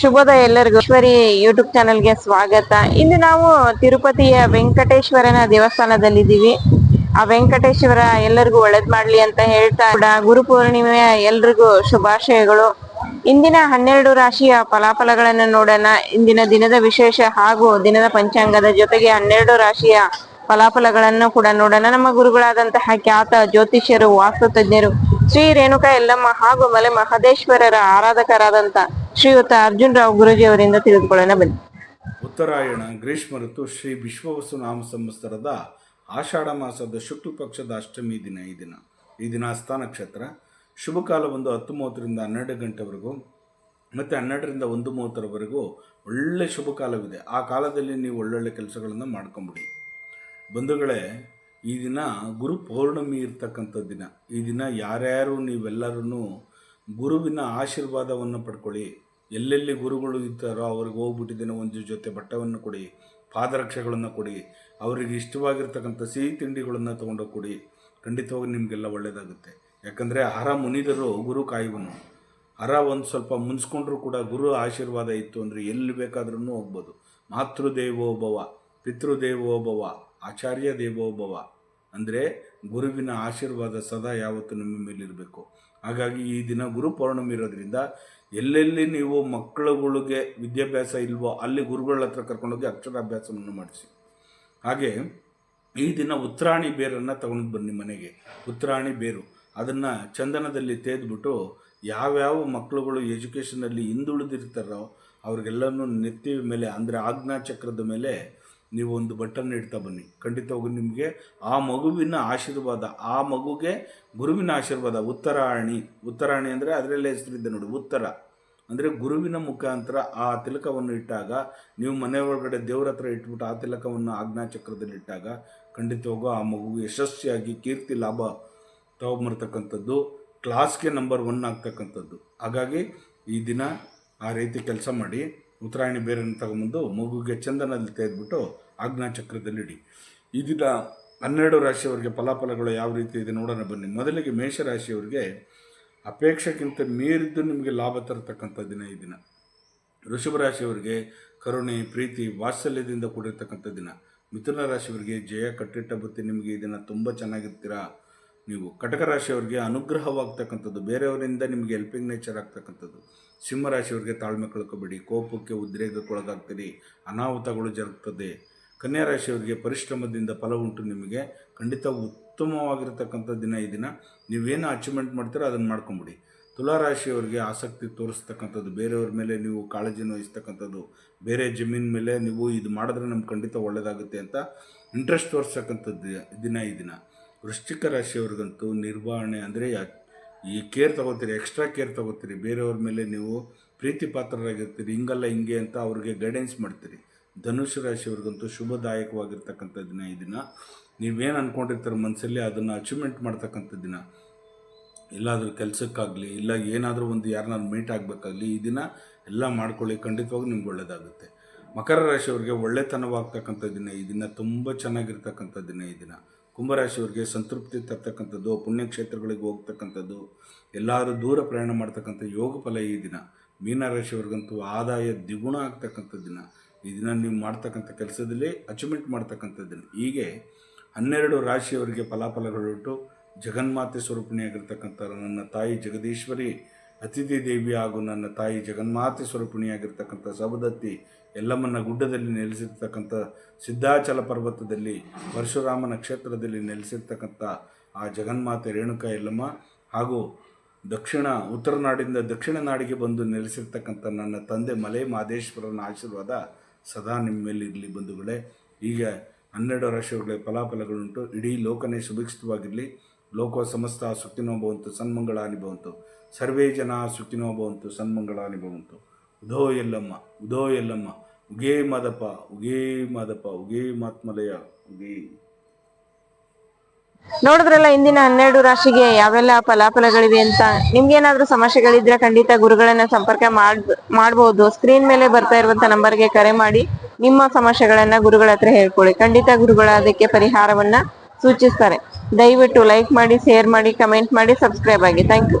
ಶುಭೋದಯ ಎಲ್ಲರಿಗೂ. ಈಶ್ವರಿ ಯೂಟ್ಯೂಬ್ ಚಾನೆಲ್ಗೆ ಸ್ವಾಗತ. ಇಂದು ನಾವು ತಿರುಪತಿಯ ವೆಂಕಟೇಶ್ವರನ ದೇವಸ್ಥಾನದಲ್ಲಿದ್ದೀವಿ. ಆ ವೆಂಕಟೇಶ್ವರ ಎಲ್ಲರಿಗೂ ಒಳ್ಳೇದ್ ಮಾಡ್ಲಿ ಅಂತ ಹೇಳ್ತಾ ಕೂಡ ಗುರು ಪೂರ್ಣಿಮೆಯ ಎಲ್ರಿಗೂ ಶುಭಾಶಯಗಳು. ಇಂದಿನ ಹನ್ನೆರಡು ರಾಶಿಯ ಫಲಾಫಲಗಳನ್ನು ನೋಡೋಣ. ಇಂದಿನ ದಿನದ ವಿಶೇಷ ಹಾಗೂ ದಿನದ ಪಂಚಾಂಗದ ಜೊತೆಗೆ ಹನ್ನೆರಡು ರಾಶಿಯ ಫಲಾಫಲಗಳನ್ನು ಕೂಡ ನೋಡೋಣ. ನಮ್ಮ ಗುರುಗಳಾದಂತಹ ಖ್ಯಾತ ಜ್ಯೋತಿಷ್ಯರು, ವಾಸ್ತುತಜ್ಞರು, ಶ್ರೀ ರೇಣುಕಾ ಎಲ್ಲಮ್ಮ ಹಾಗೂ ಮಲೆ ಮಹದೇಶ್ವರರ ಆರಾಧಕರಾದಂತ ಶ್ರೀಯುತ ಅರ್ಜುನ್ ರಾವ್ ಗುರುಜಿ ಅವರಿಂದ ತಿಳಿದುಕೊಳ್ಳೋಣ ಬನ್ನಿ. ಉತ್ತರಾಯಣ ಗ್ರೀಷ್ಮ ಋತು ಶ್ರೀ ವಿಶ್ವವಸು ನಾಮ ಸಂವತ್ಸರದ ಆಷಾಢ ಮಾಸದ ಶುಕ್ಲ ಪಕ್ಷದ ಅಷ್ಟಮಿ ದಿನ ಈ ದಿನ. ಈ ದಿನ ಹಸ್ತ ನಕ್ಷತ್ರ ಶುಭ ಕಾಲ ಒಂದು ಹತ್ತು ಮೂವತ್ತರಿಂದ ಹನ್ನೆರಡು ಗಂಟೆವರೆಗೂ ಮತ್ತು ಹನ್ನೆರಡರಿಂದ ಒಂದು ಮೂವತ್ತರವರೆಗೂ ಒಳ್ಳೆ ಶುಭ ಕಾಲವಿದೆ. ಆ ಕಾಲದಲ್ಲಿ ನೀವು ಒಳ್ಳೊಳ್ಳೆ ಕೆಲಸಗಳನ್ನು ಮಾಡ್ಕೊಂಬಿಡಿ. ಬಂಧುಗಳೇ, ಈ ದಿನ ಗುರು ಪೌರ್ಣಮಿ ಇರ್ತಕ್ಕಂಥ ದಿನ. ಈ ದಿನ ಯಾರ್ಯಾರು ನೀವೆಲ್ಲರೂ ಗುರುವಿನ ಆಶೀರ್ವಾದವನ್ನು ಪಡ್ಕೊಳ್ಳಿ. ಎಲ್ಲೆಲ್ಲಿ ಗುರುಗಳು ಇದ್ದಾರೋ ಅವ್ರಿಗೆ ಹೋಗ್ಬಿಟ್ಟಿದ್ದೇನೆ ಒಂದು ಜೊತೆ ಬಟ್ಟವನ್ನು ಕೊಡಿ, ಪಾದರಕ್ಷೆಗಳನ್ನು ಕೊಡಿ, ಅವರಿಗೆ ಇಷ್ಟವಾಗಿರ್ತಕ್ಕಂಥ ಸಿಹಿ ತಿಂಡಿಗಳನ್ನು ತೊಗೊಂಡೋಗಿ ಕೊಡಿ. ಖಂಡಿತವಾಗಿ ನಿಮಗೆಲ್ಲ ಒಳ್ಳೆಯದಾಗುತ್ತೆ ಯಾಕಂದರೆ ಹರ ಮುನಿದರು ಗುರು ಕಾಯುವನು. ಹರ ಒಂದು ಸ್ವಲ್ಪ ಮುನ್ಸ್ಕೊಂಡ್ರೂ ಕೂಡ ಗುರು ಆಶೀರ್ವಾದ ಇತ್ತು ಅಂದರೆ ಎಲ್ಲಿ ಬೇಕಾದ್ರೂ ಹೋಗ್ಬೋದು. ಮಾತೃದೇವೋಭವ ಪಿತೃದೇವೋಭವ ಆಚಾರ್ಯ ದೇವೋಭವ ಅಂದರೆ ಗುರುವಿನ ಆಶೀರ್ವಾದ ಸದಾ ಯಾವತ್ತೂ ನಿಮ್ಮ ಮೇಲಿರಬೇಕು. ಹಾಗಾಗಿ ಈ ದಿನ ಗುರು ಪೌರ್ಣಮಿ ಇರೋದ್ರಿಂದ ಎಲ್ಲೆಲ್ಲಿ ನೀವು ಮಕ್ಕಳುಗಳಿಗೆ ವಿದ್ಯಾಭ್ಯಾಸ ಇಲ್ವೋ ಅಲ್ಲಿ ಗುರುಗಳ ಹತ್ರ ಕರ್ಕೊಂಡೋಗಿ ಅಕ್ಷರಾಭ್ಯಾಸವನ್ನು ಮಾಡಿಸಿ. ಹಾಗೆ ಈ ದಿನ ಉತ್ತರಾಣಿ ಬೇರನ್ನು ತಗೊಂಡು ಬನ್ನಿ ಮನೆಗೆ. ಉತ್ತರಾಣಿ ಬೇರು. ಅದನ್ನು ಚಂದನದಲ್ಲಿ ತೇದ್ಬಿಟ್ಟು ಯಾವ್ಯಾವ ಮಕ್ಕಳುಗಳು ಎಜುಕೇಷನಲ್ಲಿ ಹಿಂದುಳಿದಿರ್ತಾರೋ ಅವ್ರಿಗೆಲ್ಲನೂ ನೆತ್ತಿ ಮೇಲೆ ಅಂದರೆ ಆಜ್ಞಾ ಚಕ್ರದ ಮೇಲೆ ನೀವು ಒಂದು ಬಟನ್ ಇಡ್ತಾ ಬನ್ನಿ. ಖಂಡಿತವಾಗೂ ನಿಮಗೆ ಆ ಮಗುವಿನ ಆಶೀರ್ವಾದ, ಆ ಮಗುಗೆ ಗುರುವಿನ ಆಶೀರ್ವಾದ ಉತ್ತರಾಣಿ ಉತ್ತರಾಣಿ ಅಂದರೆ ಅದರಲ್ಲೇ ಹೆಸರಿದ್ದೆ ನೋಡಿ, ಉತ್ತರ. ಅಂದರೆ ಗುರುವಿನ ಮುಖಾಂತರ ಆ ತಿಲಕವನ್ನು ಇಟ್ಟಾಗ, ನೀವು ಮನೆ ಒಳಗಡೆ ದೇವರ ಹತ್ರ ಇಟ್ಬಿಟ್ಟು ಆ ತಿಲಕವನ್ನು ಆಜ್ಞಾ ಚಕ್ರದಲ್ಲಿ ಇಟ್ಟಾಗ ಖಂಡಿತವಾಗೂ ಆ ಮಗು ಯಶಸ್ವಿಯಾಗಿ ಕೀರ್ತಿ, ಲಾಭ ತಗೊಂಬರ್ತಕ್ಕಂಥದ್ದು ಕ್ಲಾಸ್ಗೆ ನಂಬರ್ ಒನ್ ಆಗ್ತಕ್ಕಂಥದ್ದು. ಹಾಗಾಗಿ ಈ ದಿನ ಆ ರೀತಿ ಕೆಲಸ ಮಾಡಿ. ಉತ್ತರಾಯಣಿ ಬೇರನ್ನು ತಗೊಂಬಂದು ಮಗುಗೆ ಚಂದನಲ್ಲಿ ತೆಗೆದುಬಿಟ್ಟು ಈ ದಿನ ಹನ್ನೆರಡು ರಾಶಿಯವರಿಗೆ ಫಲಾಫಲಗಳು ಯಾವ ರೀತಿ ಇದೆ ನೋಡೋಣ ಬನ್ನಿ. ಮೊದಲಿಗೆ ಮೇಷರಾಶಿಯವರಿಗೆ ಅಪೇಕ್ಷೆಗಿಂತ ಮೀರಿದ್ದು ನಿಮಗೆ ಲಾಭ ತರತಕ್ಕಂಥ ದಿನ ಈ ದಿನ. ವೃಷಭ ರಾಶಿಯವರಿಗೆ ಕರುಣೆ, ಪ್ರೀತಿ, ವಾತ್ಸಲ್ಯದಿಂದ ಕೂಡಿರ್ತಕ್ಕಂಥ ದಿನ. ಮಿಥುನ ರಾಶಿಯವರಿಗೆ ಜಯ, ಕಟ್ಟಿಟ್ಟ ಬುತ್ತಿ ನಿಮಗೆ ಈ ದಿನ ತುಂಬ ಚೆನ್ನಾಗಿರ್ತೀರಾ? ನೀವು ಕಟಕ ರಾಶಿಯವರಿಗೆ ಅನುಗ್ರಹವಾಗ್ತಕ್ಕಂಥದ್ದು, ಬೇರೆಯವರಿಂದ ನಿಮಗೆ ಹೆಲ್ಪಿಂಗ್ ನೇಚರ್ ಆಗ್ತಕ್ಕಂಥದ್ದು. ಸಿಂಹ ರಾಶಿಯವರಿಗೆ ತಾಳ್ಮೆ ಕಳ್ಕೊಬೇಡಿ, ಕೋಪಕ್ಕೆ ಉದ್ರೇಕಕ್ಕೊಳಗಾಗ್ತೀರಿ, ಅನಾಹುತಗಳು ಜರುಗ್ತದೆ. ಕನ್ಯಾ ರಾಶಿಯವರಿಗೆ ಪರಿಶ್ರಮದಿಂದ ಫಲ ಉಂಟು ನಿಮಗೆ. ಖಂಡಿತ ಉತ್ತಮವಾಗಿರತಕ್ಕಂಥ ದಿನ ಈ ದಿನ. ನೀವೇನು ಅಚೀವ್ಮೆಂಟ್ ಮಾಡ್ತೀರೋ ಅದನ್ನು ಮಾಡ್ಕೊಂಬಿಡಿ. ತುಲಾ ರಾಶಿಯವರಿಗೆ ಆಸಕ್ತಿ ತೋರಿಸ್ತಕ್ಕಂಥದ್ದು, ಬೇರೆಯವ್ರ ಮೇಲೆ ನೀವು ಕಾಳಜಿನ ವಹಿಸ್ತಕ್ಕಂಥದ್ದು, ಬೇರೆ ಜಮೀನ್ ಮೇಲೆ ನೀವು ಇದು ಮಾಡಿದ್ರೆ ನಮ್ಗೆ ಖಂಡಿತ ಒಳ್ಳೆಯದಾಗುತ್ತೆ ಅಂತ ಇಂಟ್ರೆಸ್ಟ್ ತೋರಿಸ್ತಕ್ಕಂಥದ್ದು ದಿನ ಈ ದಿನ. ವೃಶ್ಚಿಕ ರಾಶಿಯವ್ರಿಗಂತೂ ನಿರ್ವಹಣೆ ಅಂದರೆ ಈ ಕೇರ್ ತಗೋತೀರಿ ಎಕ್ಸ್ಟ್ರಾ ಕೇರ್ ತಗೋತೀರಿ. ಬೇರೆಯವ್ರ ಮೇಲೆ ನೀವು ಪ್ರೀತಿ ಪಾತ್ರರಾಗಿರ್ತೀರಿ ಹಿಂಗಲ್ಲ ಹಿಂಗೆ ಅಂತ ಅವ್ರಿಗೆ ಗೈಡೆನ್ಸ್ ಮಾಡ್ತೀರಿ. ಧನುಷ್ಯ ರಾಶಿಯವ್ರಿಗಂತೂ ಶುಭದಾಯಕವಾಗಿರ್ತಕ್ಕಂಥ ದಿನ ಈ ದಿನ. ನೀವೇನು ಅಂದ್ಕೊಂಡಿರ್ತಾರೆ ಮನಸ್ಸಲ್ಲಿ ಅದನ್ನು ಅಚೀವ್ಮೆಂಟ್ ಮಾಡ್ತಕ್ಕಂಥ ದಿನ ಎಲ್ಲಾದರೂ ಕೆಲಸಕ್ಕಾಗಲಿ, ಇಲ್ಲ ಏನಾದರೂ ಒಂದು ಯಾರನ್ನಾರು ಮೀಟ್ ಆಗಬೇಕಾಗಲಿ, ಈ ದಿನ ಎಲ್ಲ ಮಾಡ್ಕೊಳ್ಳಿ. ಖಂಡಿತವಾಗಿ ನಿಮ್ಗೆ ಒಳ್ಳೆಯದಾಗುತ್ತೆ ಮಕರ ರಾಶಿಯವ್ರಿಗೆ ಒಳ್ಳೆತನವಾಗ್ತಕ್ಕಂಥ ದಿನ ಈ ದಿನ, ತುಂಬ ಚೆನ್ನಾಗಿರ್ತಕ್ಕಂಥ ದಿನ ಈ ದಿನ. ಕುಂಭರಾಶಿಯವರಿಗೆ ಸಂತೃಪ್ತಿ ತರ್ತಕ್ಕಂಥದ್ದು, ಪುಣ್ಯಕ್ಷೇತ್ರಗಳಿಗೆ ಹೋಗ್ತಕ್ಕಂಥದ್ದು ಎಲ್ಲರೂ ದೂರ ಪ್ರಯಾಣ ಮಾಡ್ತಕ್ಕಂಥ ಯೋಗ ಫಲ ಈ ದಿನ. ಮೀನರಾಶಿಯವ್ರಿಗಂತೂ ಆದಾಯ ದ್ವಿಗುಣ ಆಗ್ತಕ್ಕಂಥ ದಿನ. ಈ ದಿನ ನೀವು ಮಾಡ್ತಕ್ಕಂಥ ಕೆಲಸದಲ್ಲಿ ಅಚೀವ್ಮೆಂಟ್ ಮಾಡ್ತಕ್ಕಂಥ ದಿನ. ಹೀಗೆ ಹನ್ನೆರಡು ರಾಶಿಯವರಿಗೆ ಫಲಾಫಲಗಳುಂಟು ಜಗನ್ಮಾತೆ ಸ್ವರೂಪಿಣಿಯಾಗಿರ್ತಕ್ಕಂಥ ನನ್ನ ತಾಯಿ ಜಗದೀಶ್ವರಿ ಅತಿಥಿ ದೇವಿ ಹಾಗೂ ನನ್ನ ತಾಯಿ ಜಗನ್ಮಾತೆ ಸ್ವರೂಪಿಣಿಯಾಗಿರ್ತಕ್ಕಂಥ ಸಬದತ್ತಿ ಎಲ್ಲಮ್ಮನ ಗುಡ್ಡದಲ್ಲಿ ನೆಲೆಸಿರ್ತಕ್ಕಂಥ ಸಿದ್ಧಾಚಲ ಪರ್ವತದಲ್ಲಿ ಪರಶುರಾಮನ ಕ್ಷೇತ್ರದಲ್ಲಿ ನೆಲೆಸಿರ್ತಕ್ಕಂಥ ಆ ಜಗನ್ಮಾತೆ ರೇಣುಕಾ ಎಲ್ಲಮ್ಮ ಹಾಗೂ ದಕ್ಷಿಣ, ಉತ್ತರ ನಾಡಿಂದ ದಕ್ಷಿಣ ನಾಡಿಗೆ ಬಂದು ನೆಲೆಸಿರ್ತಕ್ಕಂಥ ನನ್ನ ತಂದೆ ಮಲೆ ಮಾದೇಶ್ವರನ ಆಶೀರ್ವಾದ ಸದಾ ನಿಮ್ಮ ಮೇಲೆ ಇರಲಿ ಬಂಧುಗಳೇ. ಈಗ ಹನ್ನೆರಡು ರಾಶಿಗಳ ಫಲಾಫಲಗಳುಂಟು. ಇಡೀ ಲೋಕನೇ ಸುಭಿಕ್ಷಿತವಾಗಿರಲಿ. ಲೋಕ ಸಮಸ್ತ ಸುಖಿನೋ ಭವಂತು ಸನ್ಮಂಗಳ ಭವಂತು ಸರ್ವೇ ಜನ ಸುಖಿನೋ ಭವಂತು ಸನ್ಮಂಗಳಾನಿ ಭವಂತು ಉದೋ ಎಲ್ಲಮ್ಮ ಉದೋ ಎಲ್ಲಮ್ಮ, ಉಗೇ ಮಾದಪ್ಪ ಉಗೇ ಮಾದಪ್ಪ, ಉಗೇ ಮಾತ್ಮಲಯ, ಉಗೇ. ನೋಡಿದ್ರಲ್ಲ, ಇಂದಿನ ಹನ್ನೆರಡು ರಾಶಿಗೆ ಯಾವೆಲ್ಲ ಫಲಾಫಲಗಳಿವೆ ಅಂತ? ನಿಮ್ಗೇನಾದ್ರೂ ಸಮಸ್ಯೆಗಳಿದ್ರೆ ಖಂಡಿತ ಗುರುಗಳನ್ನ ಸಂಪರ್ಕ ಮಾಡ್ ಮಾಡಬಹುದು ಸ್ಕ್ರೀನ್ ಮೇಲೆ ಬರ್ತಾ ಇರುವಂತ ನಂಬರ್ಗೆ ಕರೆ ಮಾಡಿ, ನಿಮ್ಮ ಸಮಸ್ಯೆಗಳನ್ನ ಗುರುಗಳ ಹತ್ರ ಹೇಳ್ಕೊಳ್ಳಿ. ಖಂಡಿತ ಗುರುಗಳ ಅದಕ್ಕೆ ಪರಿಹಾರವನ್ನ ಸೂಚಿಸ್ತಾರೆ. ದಯವಿಟ್ಟು ಲೈಕ್ ಮಾಡಿ ಶೇರ್ ಮಾಡಿ ಕಮೆಂಟ್ ಮಾಡಿ ಸಬ್ಸ್ಕ್ರೈಬ್ ಆಗಿ. Thank you